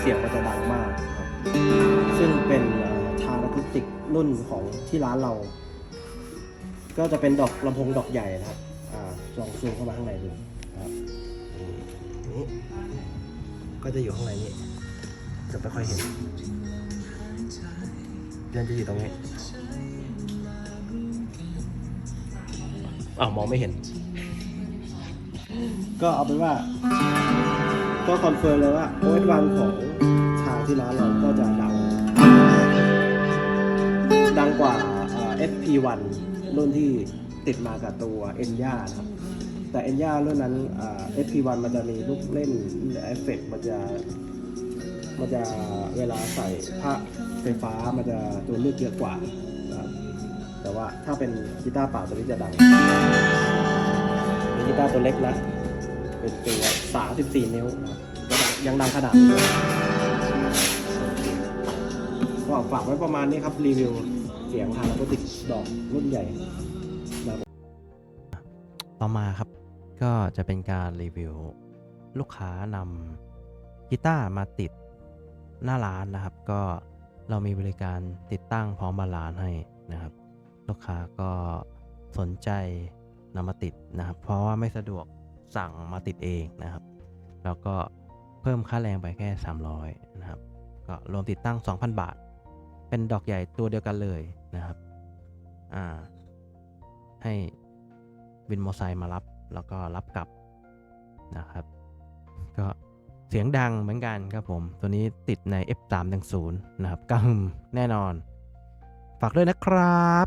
เสียงมันจะดังมากครับซึ่งเป็นเอ่อทางอะคูสติกรุ่นของที่ร้านเรา ก็จะเป็นดอกลำโพงดอกใหญ่นะครับอ่าลองซูมเข้ามาข้างในดูนะครับนี่นี่ก็จะอยู่ข้างในนี้จะไม่ค่อยเห็นยังจะอยู่ตรงนี้อ้าวมองไม่เห็น ก็เอาเป็นว่า ก็คอนเฟิร์มเลยว่าโอเอสวันของทางที่ร้านเราก็จะดัง ดังกว่าเอ่อ FP1 รุ่นที่ติดมากับตัว e n y a นะครับ แต่ e n y a รุ่นนั้นเอ่อ FP1 มันจะมีลูกเล่นเอฟเฟกมันจะมันจะเวลาใส่ผ้าไฟฟ้ามันจะตัวเลือกเยอะกว่านะครับแต่ว่าถ้าเป็นกีตาร์เปล่าตัวนี้จะดังเป็นกีตาร์ตัวเล็กนะ เป็นตัว 34 นิ้วยังดังขนาดนี้ก็ฝากไว้ประมาณนี้ครับ รีวิวเสียงทางโปรติกดอกรุ่นใหญ่ ต่อมาครับ ก็จะเป็นการรีวิว ลูกค้านำกีตาร์มาติดหน้าร้านนะครับ ก็เรามีบริการติดตั้งพร้อมบาลานซ์ให้นะครับ ลูกค้าก็สนใจนำมาติดนะครับ เพราะว่าไม่สะดวก สั่งมาติดเองนะครับ แล้วก็เพิ่มค่าแรงไปแค่ 300 นะครับ ก็รวมติดตั้ง 2,000 บาท เป็นดอกใหญ่ตัวเดียวกันเลยนะครับ อ่า ให้วินมอเตอร์ไซค์มารับแล้วก็รับกลับนะครับ ก็เสียงดังเหมือนกันครับผม ตัวนี้ติดใน F310 นะครับกึมแน่นอน ฝากด้วยนะครับ